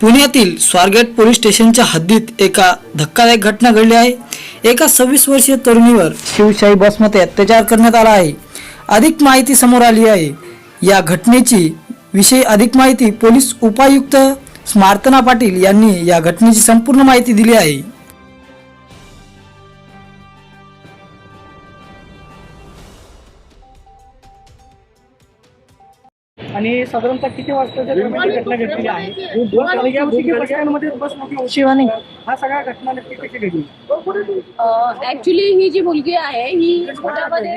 पुण्यातील स्वारगेट पोलीस स्टेशनच्या हद्दीत एका धक्कादायक घटना घडली आहे. एका सव्वीस वर्षीय तरुणीवर शिवशाही बसमध्ये अत्याचार करण्यात आला आहे. अधिक माहिती समोर आली आहे. या घटनेची विषयी अधिक माहिती पोलीस उपायुक्त स्मार्तना पाटील यांनी या घटनेची संपूर्ण माहिती दिली आहे. आणि साधारणतः किती ही घटना घडलेली आहे? मोठी शिवानी हा सगळ्या घटना नक्की कशी घडली? ऍक्च्युली ही जी मुलगी आहे ही पुण्यामध्ये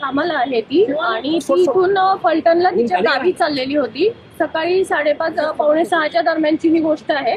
कामाला आहे ती आणि ती इथून फलटणला तिच्या गावी चाललेली होती. सकाळी साडेपाच पावणे सहाच्या दरम्यानची ही गोष्ट आहे.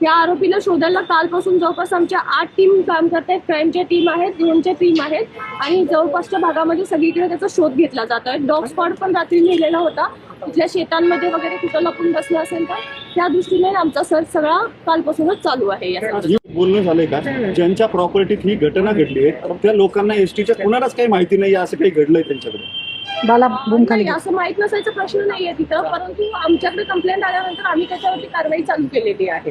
या आरोपीला शोधायला कालपासून जवळपास आमच्या आठ टीम काम करत. आहेत क्राईमच्या टीम आहेत ड्रोनच्या टीम आहेत आणि जवळपासच्या भागामध्ये सगळीकडे त्याचा शोध घेतला जात आहे. डॉग स्पॉट पण रात्री नेलेला होता. तिथल्या शेतांमध्ये वगैरे कुठं लपून बसलं असेल तर त्या दृष्टीने आमचा सर्च सगळा कालपासूनच चालू आहे या हे बोलणं झालंय का? ज्यांच्या प्रॉपर्टीत ही घटना घडली आहे त्या लोकांना एसटीच्या कुणालाच काही माहिती नाही असं काही घडलंय त्यांच्याकडे? बाला बूम खाली नाही असं माहीत नसायचा प्रश्न नाहीये तिथं परंतु आमच्याकडे कंप्लेंट आल्यानंतर आम्ही त्याच्यावरती कारवाई चालू केलेली आहे.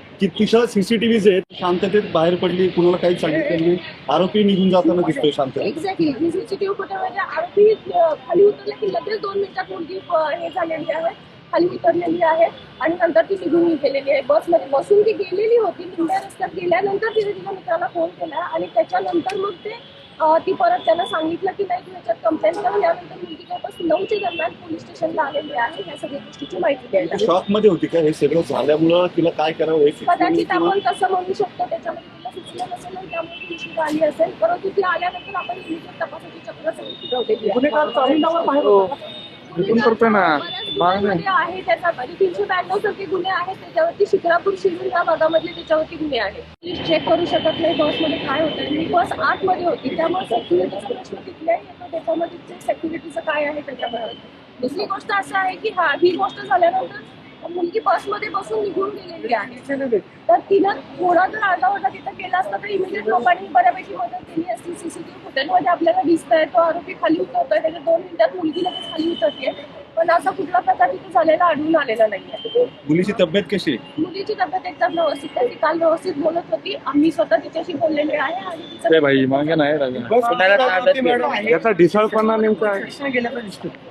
की तिथं सीसीटीव्ही जे आहेत शांततेत बाहेर पडली कुणाला काही सांगितलं नाही. आरोपी निघून जाताना दिसतोय शांततेत एक्झॅक्टली सीसीटीव्ही आरोपी खाली उतरले की लगेच दोन मिनिटात मुलगी हे झालेली आहे. खाली उतरलेली आहे आणि नंतर ती निघून गेलेली आहे. बसमध्ये बसून ती गेलेली होती. निंब्या रस्त्यात गेल्यानंतर तिने तिच्या मित्राला फोन केला आणि त्याच्यानंतर मग ते ती परत त्यांना सांगितलं की नाही तू याच्यात कंप्लेंट कर. यानंतर मुलगी जवळपास नऊच्या दरम्यान पोलीस स्टेशनला आलेली आहे. या सगळ्या गोष्टीची माहिती द्यायला शॉकमध्ये होती का? हे सगळं झाल्यामुळं तिला काय करावं हे कदाचित आपण तसं म्हणू शकतो त्याच्यामध्ये तिला सुचलं नसेल आणि त्यामुळे ती उशीर आली असेल. परंतु ती आल्यानंतर आपण इमिजिएट तपासाची चक्र सगळी आहे. गुन्हेगार चालवण्यावर बाहेर होता. करतोय ना. गुन्ह्यांमध्ये आहे त्याचा म्हणजे तीनशे ब्याण्णव सारखे गुन्हे आहेत त्याच्यावरती शिक्रापूर शिरूर या भागामधले त्याच्यावरती गुन्हे आहेत. पोलीस चेक करू शकत नाही बसमध्ये काय होतं आणि बस आतमध्ये होती. त्यामुळे सेक्युरिटीचा प्रश्न तिथल्याही येतो त्याच्यामध्ये सेक्युरिटीचं काय आहे त्याच्यामध्ये दुसरी गोष्ट असं आहे की हा ही गोष्ट झाल्यानंतर मुलगी बसमध्ये बसून निघून गेलेली आहे. तर तिनं थोडा जर आरडाओरडा तिथं केला असता तर इमिजिएट लोकांनी बऱ्यापैकी मदत केली असती. सीसीटीव्ही फुटेजमध्ये आपल्याला दिसतंय तो आरोपी खाली उतरतोय. त्याच्या दोन मिनिटात मुलगी लगेच खाली उतरते पण असा कुठला प्रकार तिथे झालेला आढळून आलेला नाहीये. मुलीची तब्येत कशी? आहे? मुलीची तब्येत एकदम व्यवस्थित आहे. ती काल व्यवस्थित बोलत होती. आम्ही स्वतः तिच्याशी बोललेले आहे आणि तिचं भाई मागे नाही राजा याचा ढिसाळपणा नेमका? आहे.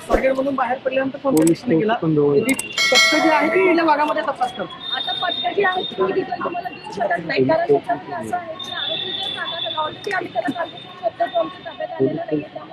स्वारगेटमधून बाहेर पडल्यानंतर पथकं जी आहे ती गेल्या भागामध्ये तपास करतात आता पत्ते जी आहेत ती डिटेल तुम्हाला देऊ शकत नाही. कारण त्याच्यामध्ये असं आहे की आरोपी जर सांगत ऑलरेडी आम्ही त्याला काल शब्द तो आमच्या ताब्यात आलेला नाहीये. त्यामुळे